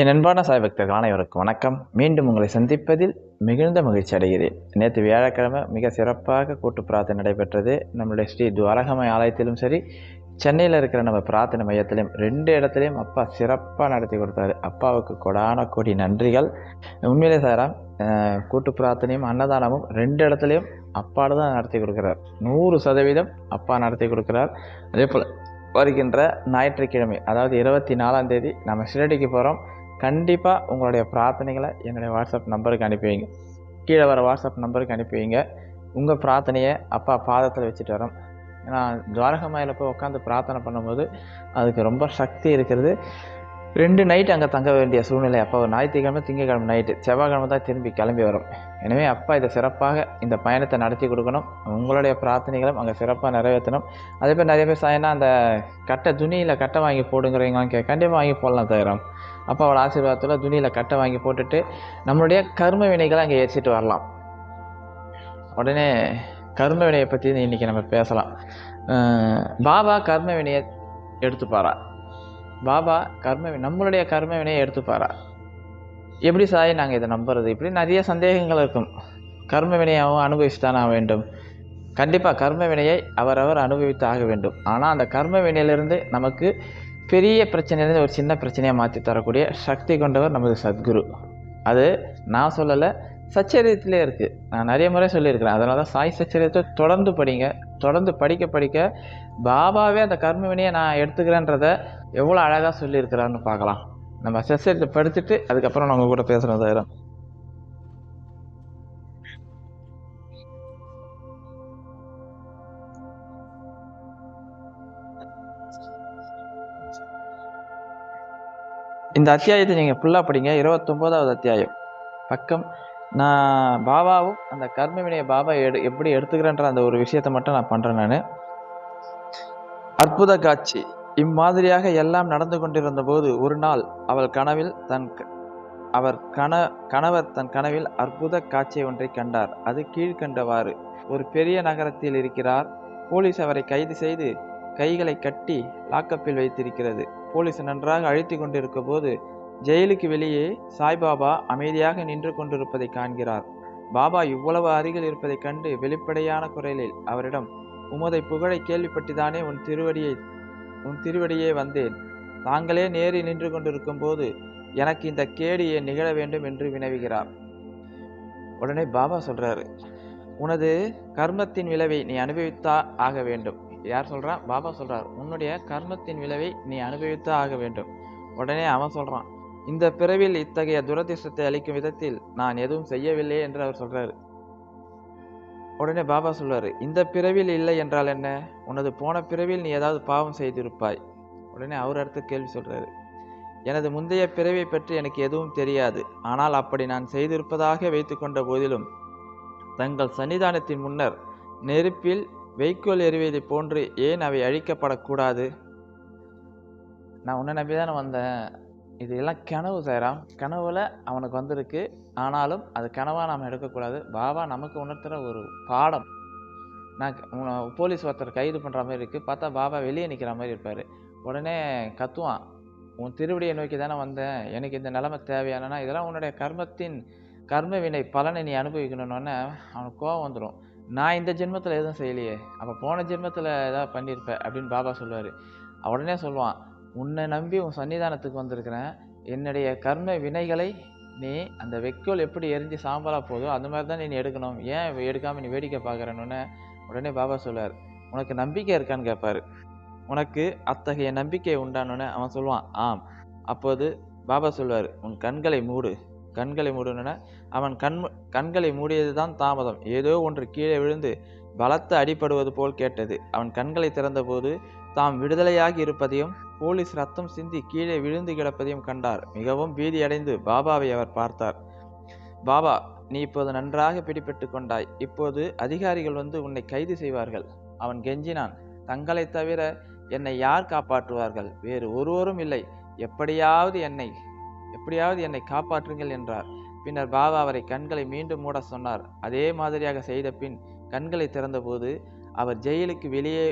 என் அன்பான சாய் பக்தர்கள் அனைவருக்கும் வணக்கம். மீண்டும் உங்களை சந்திப்பதில் மிகுந்த மகிழ்ச்சி அடைகிறேன். நேற்று வியாழக்கிழமை மிக சிறப்பாக கூட்டு பிரார்த்தனை நடைபெற்றது. நம்மளுடைய ஸ்ரீ துவாரகமய ஆலயத்திலும் சரி சென்னையில் இருக்கிற நம்ம பிரார்த்தனை மையத்திலையும் ரெண்டு இடத்துலையும் அப்பா சிறப்பாக நடத்தி கொடுத்தாரு. அப்பாவுக்கு கொடான கொடி நன்றிகள். உண்மையிலே சாராம் கூட்டு பிரார்த்தனையும் அன்னதானமும் ரெண்டு இடத்துலையும் அப்பாடு தான் நடத்தி கொடுக்குறார். நூறு சதவீதம் அப்பா நடத்தி கொடுக்குறார். அதே போல் வருகின்ற ஞாயிற்றுக்கிழமை அதாவது இருபத்தி நாலாம் தேதி நம்ம ஷிரடிக்கு போகிறோம் கண்டிப்பாக உங்களுடைய பிரார்த்தனைகளை என்னுடைய வாட்ஸ்அப் நம்பருக்கு அனுப்பி வைங்க கீழே வர வாட்ஸ்அப் நம்பருக்கு அனுப்பி வைங்க உங்கள் பிரார்த்தனையை அப்பா பாதத்தில் வச்சுட்டு வரோம். ஏன்னா துவாரகமாயில் போய் உட்காந்து பிரார்த்தனை பண்ணும்போது அதுக்கு ரொம்ப சக்தி இருக்கிறது. ரெண்டு நைட் அங்கே தங்க வேண்டிய சூழ்நிலை. அப்போ ஞாயிற்றுக்கிழமை திங்கக்கிழமை நைட்டு செவ்வாய்க்கிழமை தான் திரும்பி கிளம்பி வரும். எனவே அப்பா இதை சிறப்பாக இந்த பயணத்தை நடத்தி கொடுக்கணும். உங்களுடைய பிரார்த்தனைகளும் அங்கே சிறப்பாக நிறைவேற்றணும். அதே மாதிரி நிறைய பேர் சாயினா அந்த கட்டை துணியில் கட்டை வாங்கி போடுங்கிறவங்களாம் கே கண்டிப்பாக வாங்கி போடலாம் தவிரம் அப்பாவோட ஆசீர்வாதத்தில் துணியில் கட்டை வாங்கி போட்டுட்டு நம்மளுடைய கர்ம வினைகளை அங்கே எரிச்சிட்டு வரலாம். உடனே கர்ம வினையை பற்றி இன்றைக்கி நம்ம பேசலாம். பாபா கர்ம வினையை எடுத்துப்பாரா? பாபா கர்ம வி- நம்மளுடைய கர்ம வினையை எடுத்துப்பாரா? எப்படி சாய் நாங்கள் இதை நம்புறது? இப்படி நிறைய சந்தேகங்கள் இருக்கும். கர்ம வினையாகவும் அனுபவிச்சுதானா வேண்டும். கண்டிப்பாக கர்ம வினையை அவரவர் அனுபவித்து ஆக வேண்டும். ஆனால் அந்த கர்ம வினையிலிருந்து நமக்கு பெரிய பிரச்சனையிலேருந்து ஒரு சின்ன பிரச்சனையாக மாற்றி தரக்கூடிய சக்தி கொண்டவர் நமது சத்குரு. அது நான் சொல்லலை சச்சரியத்திலே இருக்குது நான் நிறைய முறை சொல்லியிருக்கிறேன். அதனால தான் சாய் சச்சரியத்தை தொடர்ந்து படிங்க. தொடர்ந்து படிக்க படிக்க பாபாவே அந்த கர்ம வினையை நான் எடுத்துக்கிறேன்றத எவ்வளோ அழகாக சொல்லியிருக்கிறான்னு பார்க்கலாம். நம்ம சச்சரியத்தை படிச்சுட்டு அதுக்கப்புறம் நான் கூட பேசுகிறோம் இந்த அத்தியாயத்தை நீங்கள் ஃபுல்லாக படிங்க. இருபத்தொம்போதாவது அத்தியாயம். பக்கம் நான் பாபாவும் அந்த கர்ம வினையை பாபா எடு எப்படி எடுத்துக்கிறேன்ற அந்த ஒரு விஷயத்தை மட்டும் நான் பண்ணுறேன் நான். அற்புத காட்சி. இம்மாதிரியாக எல்லாம் நடந்து கொண்டிருந்த போது ஒரு நாள் அவள் கனவில் தன் க- அவர் கண கணவர் தன் கனவில் அற்புத காட்சி ஒன்றை கண்டார். அது கீழ்கண்டவாறு. ஒரு பெரிய நகரத்தில் இருக்கிறார். போலீஸ் அவரை கைது செய்து கைகளை கட்டி லாக்கப்பில் வைத்திருக்கிறது. போலீஸ் நன்றாக அழித்து கொண்டிருக்க போது ஜெயிலுக்கு வெளியே சாய்பாபா அமைதியாக நின்று கொண்டிருப்பதை காண்கிறார். பாபா இவ்வளவு அருகில் இருப்பதைக் கண்டு வெளிப்படையான குரலில் அவரிடம் உமதை புகழை கேள்விப்பட்டுதானே உன் திருவடியை உன் திருவடியே வந்தேன். தாங்களே நேரில் நின்று கொண்டிருக்கும் போது எனக்கு இந்த கேடு ஏன் நிகழ வேண்டும் என்று வினவுகிறார். உடனே பாபா சொல்றாரு உனது கர்மத்தின் விளைவை நீ அனுபவித்தா ஆக வேண்டும். யார் சொல்கிறா பாபா சொல்கிறார் உன்னுடைய கர்மத்தின் விளைவை நீ அனுபவித்து ஆக வேண்டும். உடனே அவன் சொல்கிறான் இந்த பிறவில் இத்தகைய துரதிர்ஷ்டத்தை அளிக்கும் விதத்தில் நான் எதுவும் செய்யவில்லை என்று அவர் சொல்கிறாரு உடனே பாபா சொல்வார் இந்த பிறவில் இல்லை என்றால் என்ன? உனது போன பிறவில் நீ ஏதாவது பாவம் செய்திருப்பாய். உடனே அவர் அடுத்து கேள்வி சொல்கிறாரு எனது முந்தைய பிறவை பற்றி எனக்கு எதுவும் தெரியாது. ஆனால் அப்படி நான் செய்திருப்பதாக வைத்துக்கொண்ட போதிலும் தங்கள் சன்னிதானத்தின் முன்னர் நெருப்பில் வைக்கோல் எறிவதைப் போன்று ஏன் அவை அழிக்கப்படக்கூடாது? நான் உன்னை நம்பி தானே வந்தேன். இது எல்லாம் கனவு சாராம் கனவுல அவனுக்கு வந்திருக்கு. ஆனாலும் அது கனவாக நாம் எடுக்கக்கூடாது. பாபா நமக்கு உணர்த்துகிற ஒரு பாடம். நான் போலீஸ் ஒருத்தர் கைது பண்ணுற மாதிரி இருக்குது பார்த்தா பாபா வெளியே நிற்கிற மாதிரி இருப்பார். உடனே கத்துவான். உன் திருவடியை நோக்கி தானே வந்தேன். எனக்கு இந்த நிலைமை தேவையானனா இதெல்லாம் உன்னுடைய கர்மத்தின் கர்ம வினை பலனை நீ அனுபவிக்கணுன்னொன்னே அவனுக்கு கோவம் வந்துடும் நான் இந்த ஜென்மத்தில் எதுவும் செய்யலையே. அப்போ போன ஜென்மத்தில் ஏதாவது பண்ணியிருப்பேன் அப்படின்னு பாபா சொல்லுவார். உடனே சொல்லுவான் உன்னை நம்பி உன் சன்னிதானத்துக்கு வந்திருக்கிறேன். என்னுடைய கர்ம வினைகளை நீ அந்த வெக்கோல் எப்படி எரிஞ்சு சாம்பலாக போதோ அந்த மாதிரி தான் நீ எடுக்கணும். ஏன் எடுக்காமல் நீ வேடிக்கை பார்க்குறேன்னு உடனே பாபா சொல்லுவார். உனக்கு நம்பிக்கை இருக்கான்னு கேட்பார் உனக்கு அத்தகைய நம்பிக்கை உண்டானோன்னு அவன் சொல்லுவான் ஆம். அப்போது பாபா சொல்லுவார் உன் கண்களை மூடு. கண்களை மூடுன அவன் கண் கண்களை மூடியதுதான் தாமதம். ஏதோ ஒன்று கீழே விழுந்து பலத்த அடிபடுவது போல் கேட்டது. அவன் கண்களை திறந்தபோது தாம் விடுதலையாகி இருப்பதையும் போலீஸ் ரத்தம் சிந்தி கீழே விழுந்து கிடப்பதையும் கண்டார். மிகவும் பீதியடைந்து பாபாவை அவர் பார்த்தார். பாபா நீ இப்போது நன்றாக பிடிபட்டு கொண்டாய். இப்போது அதிகாரிகள் வந்து உன்னை கைது செய்வார்கள். அவன் கெஞ்சினான். தங்களை தவிர என்னை யார் காப்பாற்றுவார்கள்? வேறு ஒருவரும் இல்லை. எப்படியாவது என்னை எப்படியாவது என்னை காப்பாற்றுங்கள் என்றார். பின்னர் பாபா அவரை கண்களை மீண்டும் மூட சொன்னார். அதே மாதிரியாக செய்த பின் கண்களை திறந்தபோது அவர் ஜெயிலுக்கு வெளியே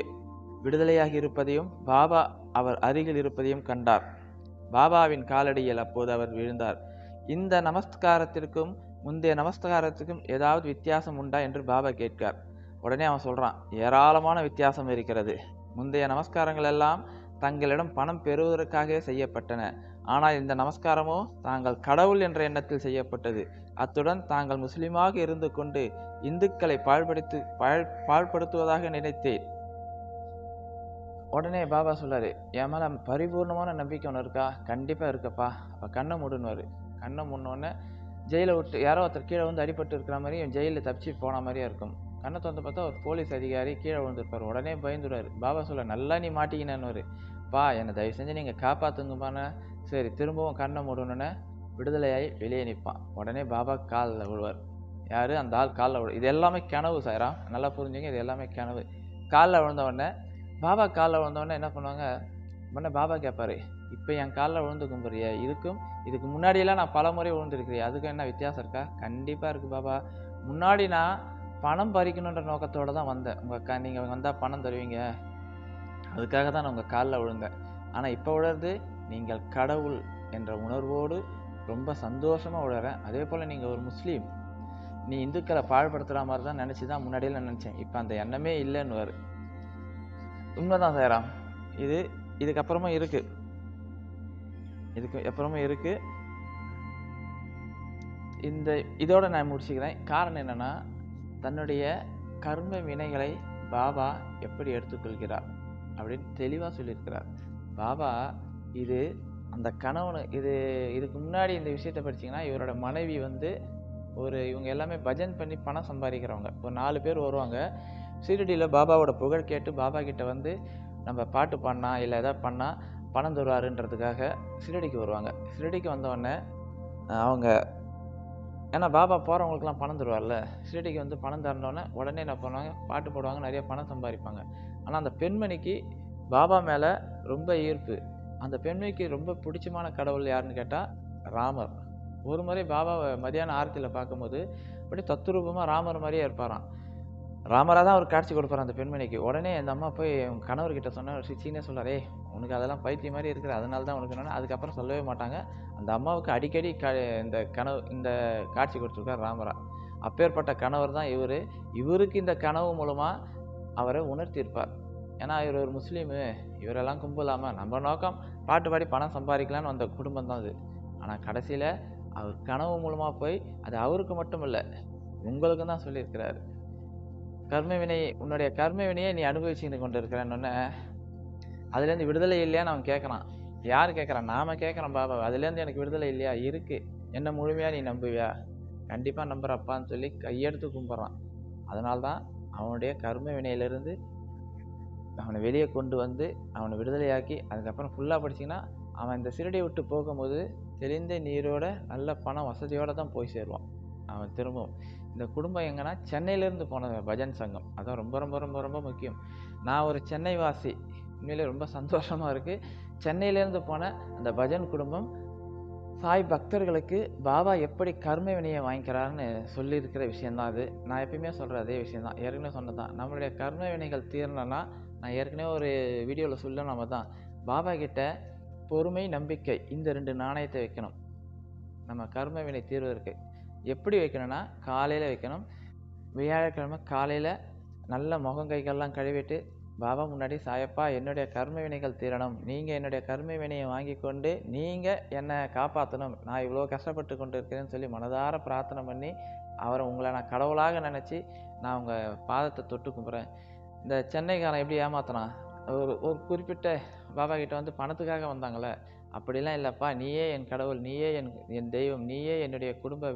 விடுதலையாகி இருப்பதையும் பாபா அவர் அருகில் இருப்பதையும் கண்டார். பாபாவின் காலடியில் அப்போது அவர் விழுந்தார். இந்த நமஸ்காரத்திற்கும் முந்தைய நமஸ்காரத்துக்கும் ஏதாவது வித்தியாசம் உண்டா என்று பாபா கேட்கார் உடனே அவன் சொல்றான் ஏராளமான வித்தியாசம் இருக்கிறது. முந்தைய நமஸ்காரங்கள் எல்லாம் தங்களிடம் பணம் பெறுவதற்காகவே செய்யப்பட்டன. ஆனால் இந்த நமஸ்காரமோ தாங்கள் கடவுள் என்ற எண்ணத்தில் செய்யப்பட்டது. அத்துடன் தாங்கள் முஸ்லிமாக இருந்து கொண்டு இந்துக்களை பாழ்படுத்து பாழ் பாழ்படுத்துவதாக நினைத்தேன். உடனே பாபா சொல்லாரு என் மேலே பரிபூர்ணமான நம்பிக்கை ஒன்று இருக்கா? கண்டிப்பாக இருக்கப்பா. அப்போ கண்ணை மூடுன்னுவாரு. கண்ணை மூடினோடனே ஜெயிலை விட்டு யாரோ ஒருத்தர் கீழே வந்து அடிபட்டு இருக்கிற மாதிரி ஜெயிலில் தப்பிச்சு போன மாதிரியா இருக்கும். கண்ணை திறந்து பார்த்தா ஒரு போலீஸ் அதிகாரி கீழே விழுந்திருப்பார். உடனே பயந்துடுவார் பாபா சொல்ல நல்லா நீ மாட்டிக்கினான்னு பா என்னை தயவு செஞ்சு நீங்கள் காப்பாற்றுங்கப்பான்னு சரி திரும்பவும் கண்ணை மூடணுன்னு விடுதலையாகி வெளியே நிற்பான். உடனே பாபா காலில் விழுவார். யார்? அந்த ஆள் காலில் விழு இது எல்லாமே கனவு சாயரா. நல்லா புரிஞ்சுங்க இது எல்லாமே கனவு. காலில் விழுந்த உடனே பாபா காலில் விழுந்த உடனே என்ன பண்ணுவாங்க? உடனே பாபா கேட்பாரு இப்போ என் காலில் விழுந்து கும்பிட்றிய இதுக்கும் இதுக்கு முன்னாடியெல்லாம் நான் பல முறை விழுந்துருக்கிறேன். அதுக்கும் என்ன வித்தியாசம் இருக்கா? கண்டிப்பாக இருக்குது பாபா. முன்னாடி நான் பணம் பறிக்கணுன்ற நோக்கத்தோடு தான் வந்தேன். உங்கள் க நீங்கள் வந்தால் பணம் தருவீங்க. அதுக்காக தான் நான் உங்கள் காலில் விழுந்தேன். ஆனால் இப்போ விழுறது நீங்கள் கடவுள் என்ற உணர்வோடு ரொம்ப சந்தோஷமாக உழறேன் அதே போல் நீங்கள் ஒரு முஸ்லீம் நீ இந்துக்களை பாழ்படுத்துகிற மாதிரி தான் நினச்சி தான் முன்னாடியில் நினச்சேன். இப்போ அந்த எண்ணமே இல்லைன்னு வரு உண்மைதான் சேராம் இது இதுக்கப்புறமும் இருக்குது இதுக்கு அப்புறமும் இருக்குது இந்த இதோட நான் முடிச்சுக்கிறேன். காரணம் என்னன்னா தன்னுடைய கர்ம வினைகளை பாபா எப்படி எடுத்துக்கொள்கிறார் அப்படின்னு தெளிவாக சொல்லியிருக்கிறார். பாபா இது அந்த கணவனு இது இதுக்கு முன்னாடி இந்த விஷயத்தை படிச்சீங்கன்னா இவரோட மனைவி வந்து ஒரு இவங்க எல்லாமே பஜன் பண்ணி பணம் சம்பாதிக்கிறவங்க. ஒரு நாலு பேர் வருவாங்க. சீரடியில் பாபாவோட புகழ் கேட்டு பாபா கிட்ட வந்து நம்ம பாட்டு பாடினா இல்லை எதாவது பண்ணால் பணம் தருவாருன்றதுக்காக சிரடிக்கு வருவாங்க. சிரடிக்கு வந்தோடனே அவங்க ஏன்னா பாபா போகிறவங்களுக்குலாம் பணம் தருவார்ல? சிரடிக்கு வந்து பணம் தரணுன்னே உடனே என்ன பண்ணுவாங்க? பாட்டு போடுவாங்க நிறைய பணம் சம்பாதிப்பாங்க. ஆனால் அந்த பெண்மணிக்கு பாபா மேலே ரொம்ப ஈர்ப்பு. அந்த பெண்மைக்கு ரொம்ப பிடிச்சமான கடவுள் யாருன்னு கேட்டால் ராமர். ஒரு முறை பாபாவை மதியான ஆரத்தியில் பார்க்கும்போது அப்படியே தத்துரூபமாக ராமர் மாதிரியே இருப்பாராம். ராமராக தான் அவர் காட்சி கொடுப்பார் அந்த பெண்மணிக்கு. உடனே அந்த அம்மா போய் உங்கள் கணவர்கிட்ட சொன்ன சிச்சின்னே சொல்கிறாரே உனக்கு அதெல்லாம் பைத்தியம் மாதிரி இருக்குது அதனால தான் உனக்கு என்னன்னா அதுக்கப்புறம் சொல்லவே மாட்டாங்க. அந்த அம்மாவுக்கு அடிக்கடி க இந்த கனவு இந்த காட்சி கொடுத்துருக்கார் ராமரா. அப்பேற்பட்ட கணவர் தான் இவர். இவருக்கு இந்த கனவு மூலமாக அவரை உணர்த்தியிருப்பார். ஏன்னா இவர் ஒரு முஸ்லீமு இவரெல்லாம் கும்பலாமல் நம்ம நோக்கம் பாட்டு பாடி பணம் சம்பாதிக்கலான்னு வந்த குடும்பம் தான் அது. ஆனால் கடைசியில் அவர் கனவு மூலமாக போய் அது அவருக்கு மட்டும் இல்லை உங்களுக்கு தான் சொல்லியிருக்கிறாரு. கர்ம வினை உன்னுடைய கர்ம வினையை நீ அனுபவிச்சுன்னு கொண்டு இருக்கிறேன்னு அதுலேருந்து விடுதலை இல்லையான்னு அவன் கேட்குறான். யார் கேட்குறான்? நாம் கேட்குறோம் பாபா. அதுலேருந்து எனக்கு விடுதலை இல்லையா? இருக்கு. என்ன முழுமையாக நீ நம்புவியா? கண்டிப்பாக நம்புறப்பான்னு சொல்லி கையெடுத்து கும்பிட்றான். அதனால்தான் அவனுடைய கர்ம வினையிலிருந்து அவனை வெளியே கொண்டு வந்து அவனை விடுதலையாக்கி அதுக்கப்புறம் ஃபுல்லாக படிச்சிங்கன்னா அவன் இந்த சிறடியை விட்டு போகும்போது தெளிந்த நீரோட நல்ல பணம் வசதியோடு தான் போய் சேருவான். அவன் திரும்பவும். இந்த குடும்பம் எங்கன்னா சென்னையிலேருந்து போனது பஜன் சங்கம். அதான் ரொம்ப ரொம்ப ரொம்ப ரொம்ப முக்கியம். நான் ஒரு சென்னை வாசி உண்மையிலே ரொம்ப சந்தோஷமாக இருக்குது சென்னையிலேருந்து போன அந்த பஜன் குடும்பம் சாய் பக்தர்களுக்கு பாபா எப்படி கர்ம வினையை வாங்கிக்கிறாருன்னு சொல்லியிருக்கிற விஷயந்தான் அது. நான் எப்பயுமே சொல்கிற அதே விஷயந்தான். ஏற்கனவே சொன்னதான் நம்மளுடைய கர்ம வினைகள் தீரணும்னா நான் ஏற்கனவே ஒரு வீடியோவில் சொல்லணும் நம்ம தான் பாபா கிட்ட பொறுமை நம்பிக்கை இந்த ரெண்டு நாணயத்தை வைக்கணும். நம்ம கர்ம வினை தீர்வதற்கு எப்படி வைக்கணும்னா காலையில் வைக்கணும். வியாழக்கிழமை காலையில் நல்ல முகம் கைகள்லாம் கழுவிட்டு பாபா முன்னாடி சாயப்பா என்னுடைய கர்ம வினைகள் தீரணும். நீங்கள் என்னுடைய கர்ம வினையை வாங்கி கொண்டு நீங்கள் என்னை காப்பாற்றணும் நான் இவ்வளோ கஷ்டப்பட்டு கொண்டு இருக்கிறேன்னு சொல்லி மனதார பிரார்த்தனை பண்ணி அவரை உங்களை நான் கடவுளாக நினச்சி நான் உங்கள் பாதத்தை தொட்டு கும்பிட்றேன் இந்த சென்னைக்காரன் எப்படி ஏமாத்துறான்? ஒரு ஒரு குறிப்பிட்ட பாபா கிட்ட வந்து பணத்துக்காக வந்தாங்களே அப்படிலாம் இல்லைப்பா நீயே என் கடவுள் நீயே என் என் தெய்வம் நீயே என்னுடைய குடும்ப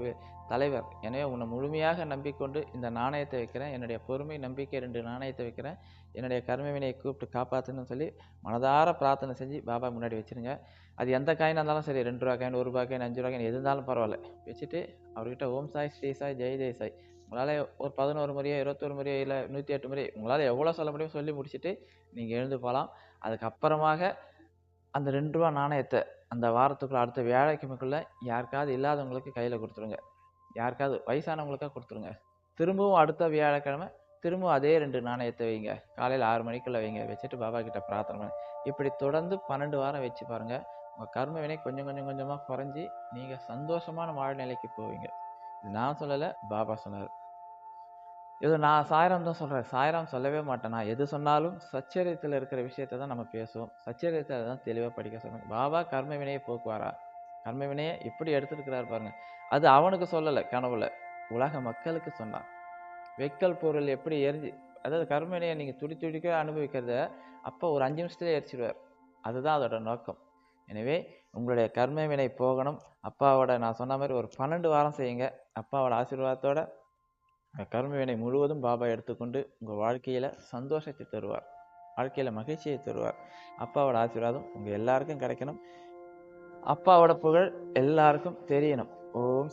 தலைவர். எனவே உன்னை முழுமையாக நம்பிக்கொண்டு இந்த நாணயத்தை வைக்கிறேன். என்னுடைய பொறுமை நம்பிக்கை ரெண்டு நாணயத்தை வைக்கிறேன். என்னுடைய கர்மவினையை கூப்பிட்டு காப்பாற்றுன்னு சொல்லி மனதார பிரார்த்தனை செஞ்சு பாபா முன்னாடி வச்சுருங்க. அது எந்த காயினாக இருந்தாலும் சரி ரெண்டு ரூபா காயின் ஒரு ரூபா காயின் அஞ்சு ரூபா காயின் எது இருந்தாலும் பரவாயில்ல. வச்சுட்டு அவர்கிட்ட ஓம் சாய் ஸ்ரீ சாய் ஜெய் ஜெய் சாய் உங்களால் ஒரு பதினோரு முறையோ இருபத்தொரு முறையோ இல்லை நூற்றி எட்டு முறை உங்களால் எவ்வளோ சொல்ல முடியும் சொல்லி முடிச்சுட்டு நீங்கள் எழுந்து போகலாம் அதுக்கப்புறமாக அந்த ரெண்டு ரூபா நாணயத்தை அந்த வாரத்துக்குள்ளே அடுத்த வியாழக்கிழமைக்குள்ள யாருக்காவது இல்லாதவங்களுக்கு கையில் கொடுத்துருங்க. யாருக்காவது வயசானவங்களுக்காக கொடுத்துருங்க. திரும்பவும் அடுத்த வியாழக்கிழமை திரும்பவும் அதே ரெண்டு நாணயத்தை வைங்க. காலையில் ஆறு மணிக்குள்ளே வைங்க. வச்சுட்டு பாபா கிட்ட பிரார்த்தனை பண்ணு. இப்படி தொடர்ந்து பன்னெண்டு வாரம் வச்சு பாருங்கள் உங்கள் கர்ம வினை கொஞ்சம் கொஞ்சம் கொஞ்சமாக குறைஞ்சி நீங்கள் சந்தோஷமான வாழ்நிலைக்கு போவீங்க. நான் சொல்லலை பாபா சொன்னார். இது நான் சாயராம் தான் சொல்கிறேன் சாயராம் சொல்லவே மாட்டேன். நான் எது சொன்னாலும் சச்சரியத்தில் இருக்கிற விஷயத்தை தான் நம்ம பேசுவோம். சச்சரியத்தில் தான் தெளிவாக படிக்க சொன்னாங்க பாபா கர்ம வினையை போக்குவாரா? கர்ம வினையை எப்படி எடுத்துருக்கிறார் பாருங்க. அது அவனுக்கு சொல்லலை கனவுல. உலக மக்களுக்கு சொன்னான். வெக்கல் பொருள் எப்படி எரிஞ்சு அதாவது கர்ம வினையை நீங்கள் துடி துடிக்க அனுபவிக்கிறத அப்போ ஒரு அஞ்சு நிமிஷத்துலேயே எரிச்சிடுவார் அதுதான் அதோட நோக்கம். எனவே உங்களுடைய கர்ம வினை போகணும். அப்பாவோட நான் சொன்ன மாதிரி ஒரு பன்னெண்டு வாரம் செய்யுங்க. அப்பாவோட ஆசீர்வாதத்தோட கர்ம வினை முழுவதும் பாபா எடுத்துக்கொண்டு உங்கள் வாழ்க்கையில் சந்தோஷத்தை தருவார். வாழ்க்கையில் மகிழ்ச்சியை தருவார். அப்பாவோட ஆசீர்வாதம் உங்கள் எல்லாருக்கும் கிடைக்கணும். அப்பாவோட புகழ் எல்லாருக்கும் தெரியணும். ஓம்